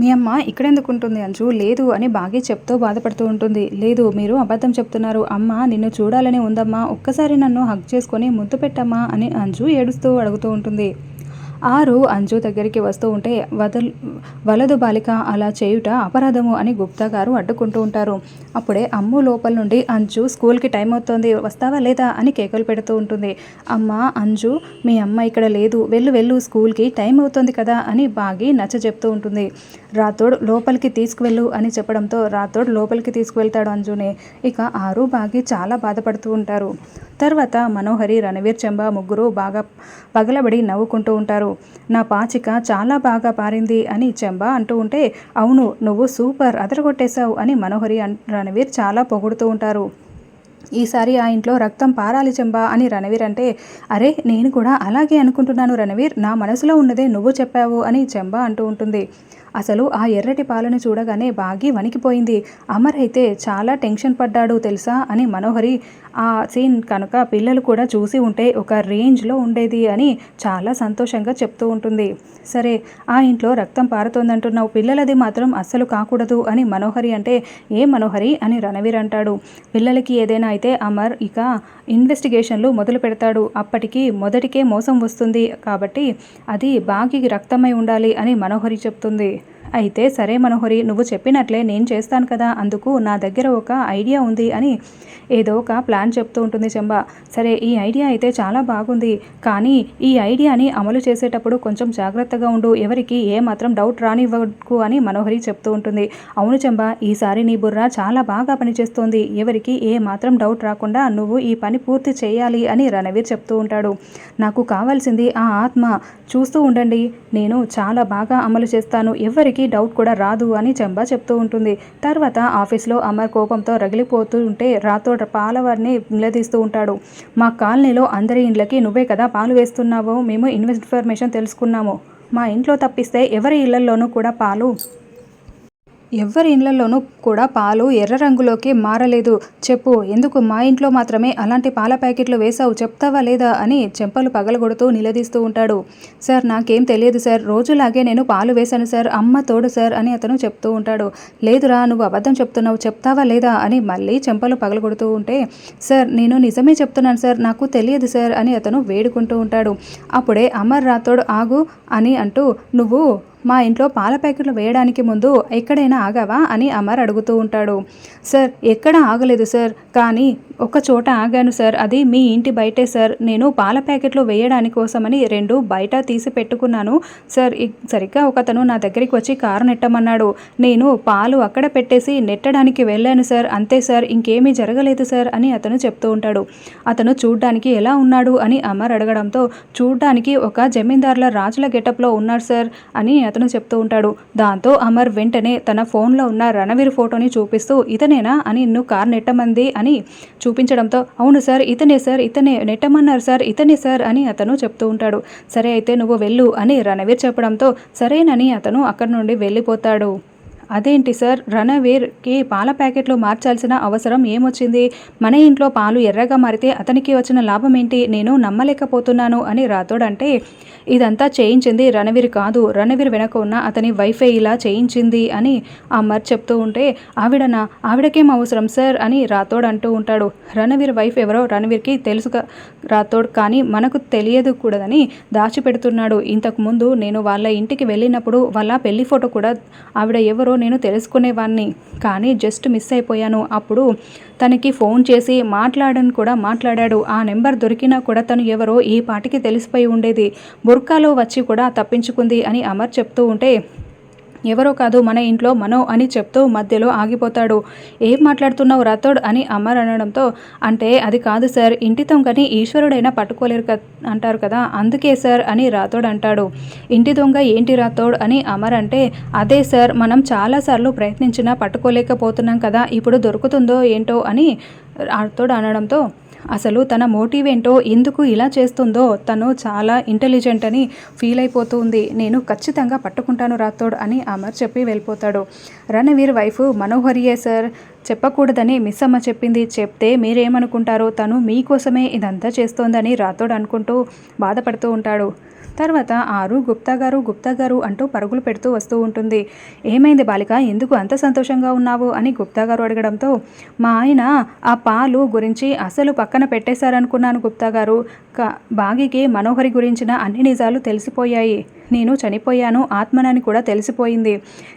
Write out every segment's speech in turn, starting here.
మీ అమ్మ ఇక్కడ ఎందుకు ఉంటుంది అంచు లేదు అని బాగా చెప్తూ బాధపడుతూ ఉంటుంది. లేదు మీరు అబద్ధం చెప్తున్నారు. అమ్మ నిన్ను చూడాలని ఉందమ్మా. ఒక్కసారి నన్ను హగ్ చేసుకొని ముద్దు పెట్టమ్మా అని అంజు ఏడుస్తూ అడుగుతూ ఉంటుంది. ఆరు అంజు దగ్గరికి వస్తూ ఉంటే వదల్ వలదు బాలిక అలా చేయుట అపరాధము అని గుప్తా గారు అడ్డుకుంటూ ఉంటారు. అప్పుడే అమ్ము లోపల నుండి అంజు స్కూల్కి టైం అవుతోంది వస్తావా లేదా అని కేకలు పెడుతూ ఉంటుంది. అమ్మ అంజు మీ అమ్మ ఇక్కడ లేదు వెళ్ళు వెళ్ళు స్కూల్కి టైం అవుతుంది కదా అని బాగి నచ్చ చెప్తూ ఉంటుంది. రాతోడ్ లోపలికి తీసుకువెళ్ళు అని చెప్పడంతో రాతోడ్ లోపలికి తీసుకువెళ్తాడు అంజుని. ఇక ఆరు బాగి చాలా బాధపడుతూ ఉంటారు. తర్వాత మనోహరి రణవీర్ చెంబా ముగ్గురు బాగా పగలబడి నవ్వుకుంటూ ఉంటారు. నా పాచిక చాలా బాగా పారింది అని చెంబా అంటూ ఉంటే అవును నువ్వు సూపర్ అదరగొట్టేశావు అని మనోహరి రణవీర్ చాలా పొగుడుతూ ఉంటారు. ఈసారి ఆ ఇంట్లో రక్తం పారాలి చెంబా అని రణవీర్ అంటే అరే నేను కూడా అలాగే అనుకుంటున్నాను రణవీర్ నా మనసులో ఉన్నదే నువ్వు చెప్పావు అని చెంబా అంటూ ఉంటుంది. అసలు ఆ ఎర్రటి పాలను చూడగానే బాగి వణికిపోయింది. అమర్ అయితే చాలా టెన్షన్ పడ్డాడు తెలుసా అని మనోహరి ఆ సీన్ కనుక పిల్లలు కూడా చూసి ఉంటే ఒక రేంజ్లో ఉండేది అని చాలా సంతోషంగా చెప్తూ ఉంటుంది. సరే ఆ ఇంట్లో రక్తం పారుతోందంటున్నావు పిల్లలది మాత్రం అస్సలు కాకూడదు అని మనోహరి అంటే ఏ మనోహరి? అని రణవీర్ అంటాడు. పిల్లలకి ఏదైనా అయితే అమర్ ఇక ఇన్వెస్టిగేషన్లు మొదలు పెడతాడు. అప్పటికి మొదటికే మోసం వస్తుంది కాబట్టి అది బాగి రక్తమై ఉండాలి అని మనోహరి చెప్తుంది. అయితే సరే మనోహరి నువ్వు చెప్పినట్లే నేను చేస్తాను కదా అందుకు నా దగ్గర ఒక ఐడియా ఉంది అని ఏదో ఒక ప్లాన్ చెప్తూ ఉంటుంది చెంబ. సరే ఈ ఐడియా అయితే చాలా బాగుంది. కానీ ఈ ఐడియాని అమలు చేసేటప్పుడు కొంచెం జాగ్రత్తగా ఉండు. ఎవరికి ఏ మాత్రం డౌట్ రానివ్వకు అని మనోహరి చెప్తూ ఉంటుంది. అవును చెంబ ఈసారి నీ బుర్ర చాలా బాగా పనిచేస్తోంది. ఎవరికి ఏ మాత్రం డౌట్ రాకుండా నువ్వు ఈ పని పూర్తి చేయాలి అని రణవీర్ చెప్తూ ఉంటాడు. నాకు కావాల్సింది ఆ ఆత్మ. చూస్తూ ఉండండి నేను చాలా బాగా అమలు చేస్తాను. ఎవరికి డౌట్ కూడా రాదు అని చెంబా చెప్తూ ఉంటుంది. తర్వాత ఆఫీస్లో అమర్ కోపంతో రగిలిపోతూ ఉంటే రాతో పాలవారిని నిలదీస్తూ ఉంటాడు. మా కాలనీలో అందరి ఇండ్లకి నువ్వే కదా పాలు వేస్తున్నావో మేము ఇన్ఫర్మేషన్ తెలుసుకున్నాము. మా ఇంట్లో తప్పిస్తే ఎవరి ఇళ్ళలోనూ కూడా పాలు ఎవ్వరి ఇండ్లలోనూ కూడా పాలు ఎర్ర రంగులోకి మారలేదు. చెప్పు ఎందుకు మా ఇంట్లో మాత్రమే అలాంటి పాల ప్యాకెట్లు వేసావు చెప్తావా లేదా? అని చెంపలు పగలగొడుతూ నిలదీస్తూ ఉంటాడు. సార్ నాకేం తెలియదు సార్. రోజులాగే నేను పాలు వేశాను సార్. అమ్మ తోడు సార్ అని అతను చెప్తూ ఉంటాడు. లేదురా నువ్వు అబద్ధం చెప్తున్నావు. చెప్తావా లేదా? అని మళ్ళీ చెంపలు పగలగొడుతూ ఉంటే సార్ నేను నిజమే చెప్తున్నాను సార్. నాకు తెలియదు సార్ అని అతను వేడుకుంటూ ఉంటాడు. అప్పుడే అమర్ రాథోడ్ ఆగు అని అంటూ నువ్వు మా ఇంట్లో పాల ప్యాకెట్లు వేయడానికి ముందు ఎక్కడైనా ఆగావా అని అమర్ అడుగుతూ ఉంటాడు. సార్ ఎక్కడ ఆగలేదు సార్. కానీ ఒక చోట ఆగాను సార్. అది మీ ఇంటి బయటే సార్. నేను పాల ప్యాకెట్లు వేయడానికి కోసమని రెండు బయట తీసి పెట్టుకున్నాను సార్. సరిగ్గా ఒకతను నా దగ్గరికి వచ్చి కారు నెట్టమన్నాడు. నేను పాలు అక్కడ పెట్టేసి నెట్టడానికి వెళ్ళాను సార్. అంతే సార్. ఇంకేమీ జరగలేదు సార్ అని అతను చెప్తూ ఉంటాడు. అతను చూడ్డానికి ఎలా ఉన్నాడు అని అమర్ అడగడంతో చూడ్డానికి ఒక జమీందారుల రాజుల గెటప్లో ఉన్నాడు సార్ అని అతను చెప్తూ ఉంటాడు. దాంతో అమర్ వెంటనే తన ఫోన్లో ఉన్న రణవీర్ ఫోటోని చూపిస్తూ ఇతనేనా అని నిన్ను కార్ నెట్టమంది అని చూ చూపించడంతో అవును సార్ ఇతనే సార్ ఇతనే నెట్టమన్నారు సార్ ఇతనే సార్ అని అతను చెప్తూ ఉంటాడు. సరే అయితే నువ్వు వెళ్ళు అని రణవీర్ చెప్పడంతో సరేనని అతను అక్కడి నుండి వెళ్ళిపోతాడు. అదేంటి సార్? రణవీర్కి పాల ప్యాకెట్లు మార్చాల్సిన అవసరం ఏమొచ్చింది? మన ఇంట్లో పాలు ఎర్రగా మారితే అతనికి వచ్చిన లాభం ఏంటి నేను నమ్మలేకపోతున్నాను అని రాథోడ్ అంటే ఇదంతా చేయించింది రణవీర్ కాదు. రణవీర్ వెనక ఉన్న అతని వైఫై ఇలా చేయించింది అని అమర్ చెప్తూ ఉంటే ఆవిడనా? ఆవిడకేం అవసరం సార్? అని రాథోడ్ అంటూ ఉంటాడు. రణవీర్ వైఫ్ ఎవరో రణవీర్కి తెలుసు రాథోడ్ కానీ మనకు తెలియదు కూడదని దాచిపెడుతున్నాడు. ఇంతకు ముందు నేను వాళ్ళ ఇంటికి వెళ్ళినప్పుడు వాళ్ళ పెళ్ళి ఫోటో కూడా ఆవిడ ఎవరో నేను తెలుసుకునేవాడిని కానీ జస్ట్ మిస్ అయిపోయాను. అప్పుడు తనకి ఫోన్ చేసి మాట్లాడని కూడా మాట్లాడాడు. ఆ నెంబర్ దొరికినా కూడా తను ఎవరో ఈ పాటికి తెలిసిపోయి ఉండేది. బుర్కాలో వచ్చి కూడా తప్పించుకుంది అని అమర్ చెప్తూ ఉంటే ఎవరో కాదు మన ఇంట్లో మనో అని చెప్తూ మధ్యలో ఆగిపోతాడు. ఏం మాట్లాడుతున్నావు రాథోడ్ అని అమర్ అనడంతో అంటే అది కాదు సార్ ఇంటి దొంగని ఈశ్వరుడైనా పట్టుకోలేరు కదా అంటారు కదా అందుకే సార్ అని రాథోడ్ అంటాడు. ఇంటి దొంగ ఏంటి రాథోడ్ అని అమర్ అంటే అదే సార్ మనం చాలాసార్లు ప్రయత్నించినా పట్టుకోలేకపోతున్నాం కదా ఇప్పుడు దొరుకుతుందో ఏంటో అని రాథోడ్ అనడంతో అసలు తన మోటివ్ ఏంటో ఎందుకు ఇలా చేస్తుందో తను చాలా ఇంటెలిజెంట్ అని ఫీల్ అయిపోతుంది. నేను ఖచ్చితంగా పట్టుకుంటాను రాథోడ్ అని అమర్ చెప్పి వెళ్ళిపోతాడు. రణవీర్ వైఫ్ మనోహరియే సార్ చెప్పకూడదని మిస్ అమ్మ చెప్పింది. చెప్తే మీరేమనుకుంటారో తను మీకోసమే ఇదంతా చేస్తోందని రాథోడ్ అనుకుంటూ బాధపడుతూ ఉంటాడు. తర్వాత ఆరు గుప్తా గారు గుప్తా గారు అంటూ పరుగులు పెడుతూ వస్తూ ఉంటుంది. ఏమైంది బాలిక? ఎందుకు అంత సంతోషంగా ఉన్నావు? అని గుప్తా గారు అడగడంతో మా ఆయన ఆ పాలు గురించి అసలు పక్కన పెట్టేశారనుకున్నాను గుప్తా గారు. బాగికి మనోహరి గురించిన అన్ని నిజాలు తెలిసిపోయాయి. నేను చనిపోయాను ఆత్మనని కూడా తెలిసిపోయింది.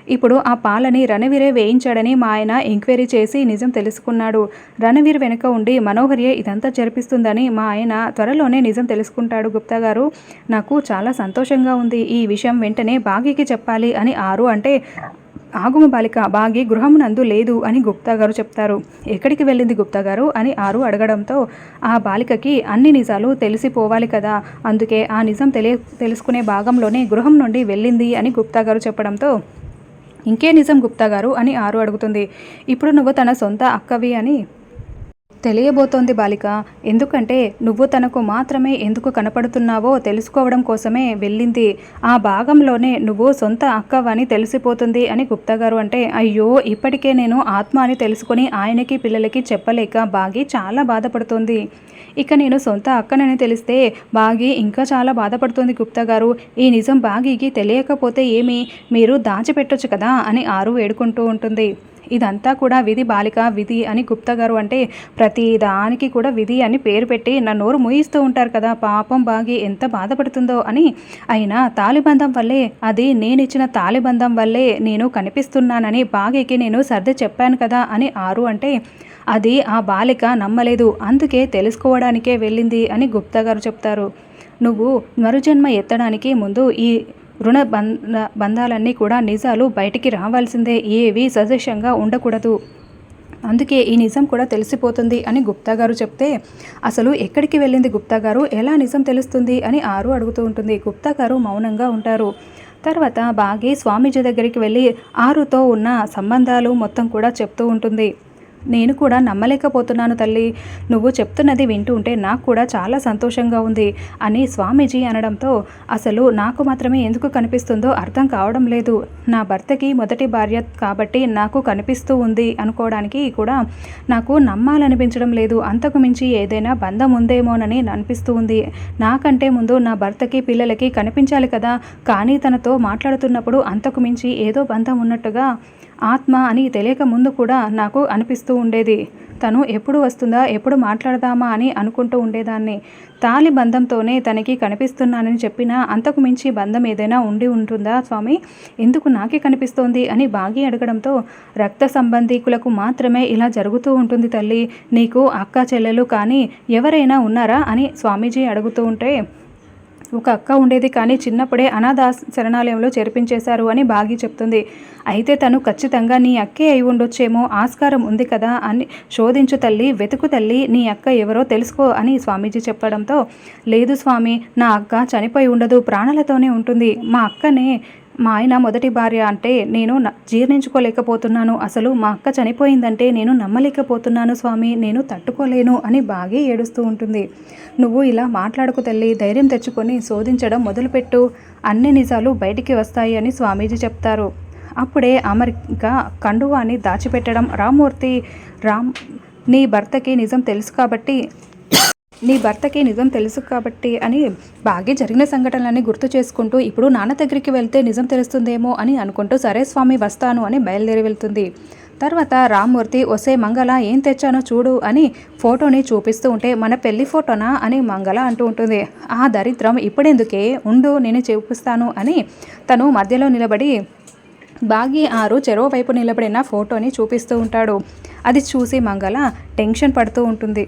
ఇప్పుడు ఆ పాలని రణవీరే వేయించాడని మా ఆయన ఎంక్వైరీ చేసి నిజం తెలుసుకున్నాడు. రణవీర్ వెనుక ఉండి మనోహరియే ఇదంతా జరిపిస్తుందని మా ఆయన త్వరలోనే నిజం తెలుసుకుంటాడు గుప్తా గారు. నాకు చాలా సంతోషంగా ఉంది. ఈ విషయం వెంటనే బాగీకి చెప్పాలి అని ఆరు అంటే ఆగుమ బాలిక బాగి గృహమునందు లేదు అని గుప్తా గారు చెప్తారు. ఎక్కడికి వెళ్ళింది గుప్తా గారు అని ఆరు అడగడంతో ఆ బాలికకి అన్ని నిజాలు తెలిసిపోవాలి కదా. అందుకే ఆ నిజం తెలియ తెలుసుకునే భాగంలోనే గృహం నుండి వెళ్ళింది అని గుప్తా గారు చెప్పడంతో ఇంకే నిజం గుప్తా గారు అని ఆరు అడుగుతుంది. ఇప్పుడు నువ్వు తన సొంత అక్కవి అని తెలియబోతోంది బాలిక. ఎందుకంటే నువ్వు తనకు మాత్రమే ఎందుకు కనపడుతున్నావో తెలుసుకోవడం కోసమే వెళ్ళింది. ఆ భాగంలోనే నువ్వు సొంత అక్కవని తెలిసిపోతుంది అని గుప్తా గారు అంటే అయ్యో ఇప్పటికే నేను ఆత్మ అని తెలుసుకొని ఆయనకి పిల్లలకి చెప్పలేక బాగి చాలా బాధపడుతోంది. ఇక నేను సొంత అక్కనని తెలిస్తే బాగి ఇంకా చాలా బాధపడుతుంది గుప్తా గారు ఈ నిజం బాగీకి తెలియకపోతే ఏమి? మీరు దాచిపెట్టొచ్చు కదా అని ఆరు వేడుకుంటూ ఉంటుంది. ఇదంతా కూడా విధి బాలిక విధి అని గుప్తా గారు అంటే ప్రతి దానికి కూడా విధి అని పేరు పెట్టి నా నోరు మూయిస్తూ ఉంటారు కదా పాపం బాగి ఎంత బాధపడుతుందో అని. అయినా తాలిబంధం వల్లే అది నేను ఇచ్చిన తాలిబంధం వల్లే నేను కనిపిస్తున్నానని బాగికి నేను సర్ది చెప్పాను కదా అని ఆరు అంటే అది ఆ బాలిక నమ్మలేదు అందుకే తెలుసుకోవడానికే వెళ్ళింది అని గుప్తా గారు చెప్తారు. నువ్వు మరుజన్మ ఎత్తడానికి ముందు ఈ రుణ బంధ బంధాలన్నీ కూడా నిజాలు బయటికి రావాల్సిందే. ఏవి సజెషన్గా ఉండకూడదు. అందుకే ఈ నిజం కూడా తెలిసిపోతుంది అని గుప్తా గారు చెప్తే అసలు ఎక్కడికి వెళ్ళింది గుప్తా గారు? ఎలా నిజం తెలుస్తుంది? అని ఆరు అడుగుతూ ఉంటుంది. గుప్తా గారు మౌనంగా ఉంటారు. తర్వాత బాగి స్వామీజీ దగ్గరికి వెళ్ళి ఆరుతో ఉన్న సంబంధాలు మొత్తం కూడా చెప్తూ ఉంటుంది. నేను కూడా నమ్మలేకపోతున్నాను తల్లి. నువ్వు చెప్తున్నది వింటూ ఉంటే నాకు కూడా చాలా సంతోషంగా ఉంది అని స్వామీజీ అనడంతో అసలు నాకు మాత్రమే ఎందుకు కనిపిస్తుందో అర్థం కావడం లేదు. నా భర్తకి మొదటి భార్య కాబట్టి నాకు కనిపిస్తూ ఉంది అనుకోవడానికి కూడా నాకు నమ్మాలనిపించడం లేదు. అంతకు మించి ఏదైనా బంధం ఉందేమోనని అనిపిస్తూ ఉంది. నాకంటే ముందు నా భర్తకి పిల్లలకి కనిపించాలి కదా. కానీ తనతో మాట్లాడుతున్నప్పుడు అంతకు మించి ఏదో బంధం ఉన్నట్టుగా ఆత్మ అని తెలియక ముందు కూడా నాకు అనిపిస్తూ ఉండేది. తను ఎప్పుడు వస్తుందా ఎప్పుడు మాట్లాడదామా అని అనుకుంటూ ఉండేదాన్ని. తాలి బంధంతోనే తనకి కనిపిస్తున్నానని చెప్పినా అంతకు మించి బంధం ఏదైనా ఉండి ఉంటుందా స్వామి? ఎందుకు నాకే కనిపిస్తోంది అని బాగి అడగడంతో రక్త సంబంధీకులకు మాత్రమే ఇలా జరుగుతూ ఉంటుంది తల్లి నీకు అక్క చెల్లెలు కానీ ఎవరైనా ఉన్నారా అని స్వామీజీ అడుగుతూ ఉంటే ఒక అక్క ఉండేది కానీ చిన్నప్పుడే అనాథ శరణాలయంలో చేర్పించేశారు అని బాగి చెప్తుంది. అయితే తను ఖచ్చితంగా నీ అక్కే అయి ఉండొచ్చేమో ఆస్కారం ఉంది కదా అని శోధించు తల్లి వెతుకు తల్లి నీ అక్క ఎవరో తెలుసుకో అని స్వామీజీ చెప్పడంతో లేదు స్వామి నా అక్క చనిపోయి ఉండదు ప్రాణాలతోనే ఉంటుంది మా అక్కనే మా ఆయన మొదటి భార్య అంటే నేను జీర్ణించుకోలేకపోతున్నాను. అసలు మా అక్క చనిపోయిందంటే నేను నమ్మలేకపోతున్నాను స్వామి నేను తట్టుకోలేను అని బాగా ఏడుస్తూ ఉంటుంది. నువ్వు ఇలా మాట్లాడుకు తల్లి ధైర్యం తెచ్చుకొని శోధించడం మొదలుపెట్టు. అన్ని నిజాలు బయటికి వస్తాయి అని స్వామీజీ చెప్తారు. అప్పుడే అమెరికా కండువాని దాచిపెట్టడం రామ్మూర్తి రామ్ నీ భర్తకి నిజం తెలుసు కాబట్టి నీ భర్తకి నిజం తెలుసు కాబట్టి అని బాగా జరిగిన సంఘటనలన్నీ గుర్తు చేసుకుంటూ ఇప్పుడు నాన్న దగ్గరికి వెళ్తే నిజం తెలుస్తుందేమో అని అనుకుంటూ సరే స్వామి వస్తాను అని బయలుదేరి వెళ్తుంది. తర్వాత రామ్మూర్తి ఒసే మంగళ ఏం తెచ్చానో చూడు అని ఫోటోని చూపిస్తూ ఉంటే మన పెళ్ళి ఫోటోనా అని మంగళ అంటూ ఉంటుంది. ఆ దరిద్రం ఇప్పుడెందుకే? ఉండు నేను చూపిస్తాను అని తను మధ్యలో నిలబడి బాగి ఆరు చెరువు వైపు నిలబడిన ఫోటోని చూపిస్తూ ఉంటాడు. అది చూసి మంగళ టెన్షన్ పడుతూ ఉంటుంది.